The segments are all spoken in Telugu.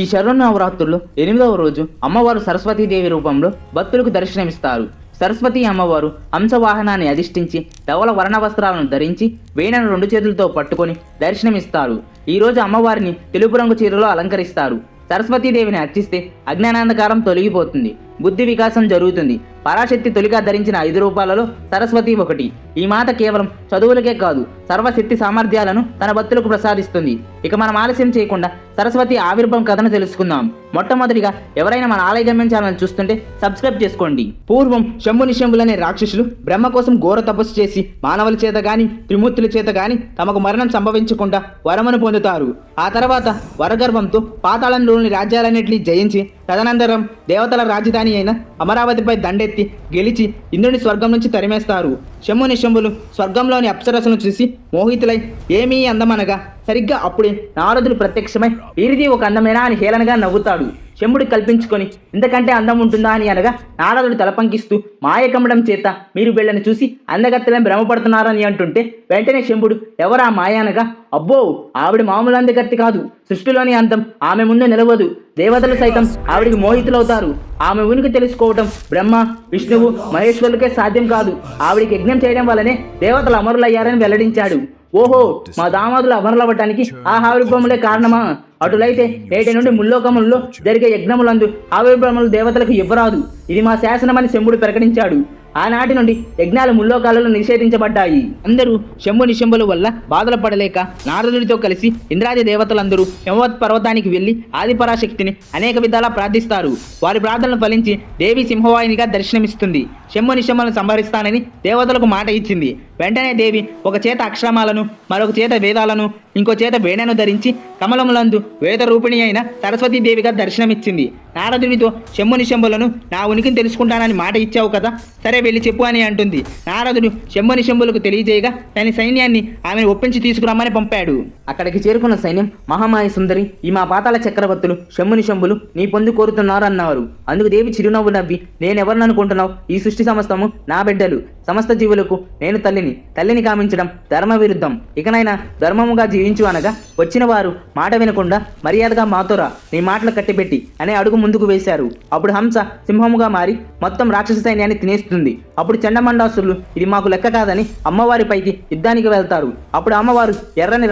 ఈ శరణవరాత్రుల్లో ఎనిమిదవ రోజు అమ్మవారు సరస్వతీదేవి రూపంలో భక్తులకు దర్శనమిస్తారు. సరస్వతి అమ్మవారు హంసవాహనాన్ని అధిష్ఠించి ధవల వర్ణ వస్త్రాలను ధరించి వీణను రెండు చేతులతో పట్టుకొని దర్శనమిస్తారు. ఈ రోజు అమ్మవారిని తెలుపు రంగు చీరలో అలంకరిస్తారు. సరస్వతీదేవిని అర్చిస్తే అజ్ఞానాంధకారం తొలగిపోతుంది. బుద్ధి వికాసం జరుగుతుంది. పరాశక్తి తొలిగా ధరించిన ఐదు రూపాలలో సరస్వతి ఒకటి. ఈ మాత కేవలం చదువులకే కాదు సర్వశక్తి సామర్థ్యాలను తన భక్తులకు ప్రసాదిస్తుంది. ఇక మనం ఆలస్యం చేయకుండా సరస్వతి ఆవిర్భం కథను తెలుసుకుందాం. మొట్టమొదటిగా ఎవరైనా మన ఆలయ గమ్యం ఛానల్ చూస్తుంటే సబ్స్క్రైబ్ చేసుకోండి. పూర్వం శంభు నిశంభులనే రాక్షసులు బ్రహ్మ కోసం ఘోర తపస్సు చేసి మానవుల చేత గాని త్రిమూర్తుల చేత గాని తమకు మరణం సంభవించకుండా వరమును పొందుతారు. ఆ తర్వాత వరగర్భంతో పాతాళంలోని రాజ్యాలన్నింటినీ జయించి తదనంతరం దేవతల రాజధాని అయిన అమరావతిపై దండెత్తి గెలిచి ఇంద్రుని స్వర్గం నుంచి తరిమేస్తారు. శంభు నిశంభులు స్వర్గంలోని అప్సరసను చూసి మోహితులై ఏమీ అందమనగా? సరిగ్గా అప్పుడే నారదుడు ప్రత్యక్షమై వీరిది ఒక అందమేనా? అని హేళనగా నవ్వుతాడు. శంభుడు కల్పించుకొని ఇంతకంటే అందం ఉంటుందా? అని అనగా నారదుడు తలపంకిస్తూ మాయ కమ్మడం చేత మీరు వీళ్ళని చూసి అందగత్తెలను భ్రమపడుతున్నారని అంటుంటే వెంటనే శంభుడు ఎవరా మాయ? అనగా అబ్బో ఆవిడ మామూలు అందగత్తి కాదు. సృష్టిలోని అంతం ఆమె ముందు నిలవదు. దేవతలు సైతం ఆవిడికి మోహితులవుతారు. ఆమె ఉనికి తెలుసుకోవటం బ్రహ్మ విష్ణువు మహేశ్వరులకే సాధ్యం కాదు. ఆవిడికి యజ్ఞం చేయడం వల్లనే దేవతలు అమరులయ్యారని వెల్లడించాడు. ఓహో మా దామాదులు అమరులవ్వటానికి ఆ ఆవిర్భవములే కారణమా? అటులైతే నేటి నుండి ముల్లోకములలో జరిగే యజ్ఞములందు ఆవిర్భ్రమలు దేవతలకు ఇవ్వరాదు. ఇది మా శాసనమని శంభుడు ప్రకటించాడు. ఆనాటి నుండి యజ్ఞాలు ముల్లోకాలలో నిషేధించబడ్డాయి. అందరూ శంభు నిశంభుల వల్ల బాధలు పడలేక నారదుడితో కలిసి ఇంద్రాది దేవతలందరూ హిమవత్ పర్వతానికి వెళ్ళి ఆదిపరాశక్తిని అనేక విధాలా ప్రార్థిస్తారు. వారి ప్రార్థనలు ఫలించి దేవి సింహవాహినిగా దర్శనమిస్తుంది. శంభు నిశంభులను సంహరిస్తానని దేవతలకు మాట ఇచ్చింది. వెంటనే దేవి ఒక చేత అక్షరమాలను మరొక చేత వేదాలను ఇంకో చేత వేణను ధరించి కమలములందు వేద రూపిణి అయిన సరస్వతీదేవిగా దర్శనమిచ్చింది. నారదునితో శంభు నిశంభులను నా ఉనికిని తెలుసుకుంటానని మాట ఇచ్చావు కదా? సరే వెళ్ళి చెప్పు అని అంటుంది. నారదుడు శంభుని శంభులకు తెలియజేయగా తన సైన్యాన్ని ఆమెను ఒప్పించి తీసుకురమ్మని పంపాడు. అక్కడికి చేరుకున్న సైన్యం మహామాయ సుందరి ఈ మా పాతాల చక్రవర్తులు శంభుని శంభులు నీ పొందు కోరుతున్నారు అన్నారు అందుకు దేవి చిరునవ్వు నవ్వి నేనెవరిననుకుంటున్నావు? ఈ సృష్టి సమస్తము నా బిడ్డలు. సమస్త జీవులకు నేను తల్లిని. తల్లిని కామించడం ధర్మ విరుద్ధం ఇకనైనా ధర్మముగా జీవించు అనగా వచ్చిన వారు మాట వినకుండా మర్యాదగా మాతోరా నీ మాటలు కట్టిపెట్టి అనే అడుగు ముందుకు వేశారు. అప్పుడు హంస సింహముగా మారి మొత్తం రాక్షస సైన్యాన్ని తినేస్తుంది. అప్పుడు చండమండాసులు ఇది మాకు లెక్క కాదని అమ్మవారి పైకి యుద్ధానికి వెళ్తారు. అప్పుడు అమ్మవారు ఎర్రని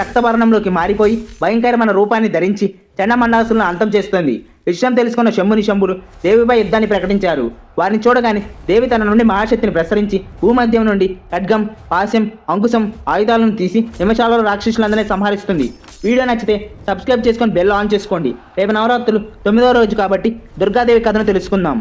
రక్తవర్ణంలోకి మారిపోయి భయంకరమైన రూపాన్ని ధరించి చండమండాసులను అంతం చేస్తుంది. విషయం తెలుసుకున్న శంభుని శంభుడు దేవిపై యుద్ధాన్ని ప్రకటించారు. వారిని చూడగానే దేవి తన నుండి మహాశక్తిని ప్రసరించి భూమధ్యం నుండి ఖడ్గం పాశం అంకుశం ఆయుధాలను తీసి నిమిషాలలో రాక్షసులందరినీ సంహరిస్తుంది. వీడియో నచ్చితే సబ్స్క్రైబ్ చేసుకొని బెల్ ఆన్ చేసుకోండి. రేపు నవరాత్రులు తొమ్మిదవ రోజు కాబట్టి దుర్గాదేవి కథను తెలుసుకుందాం.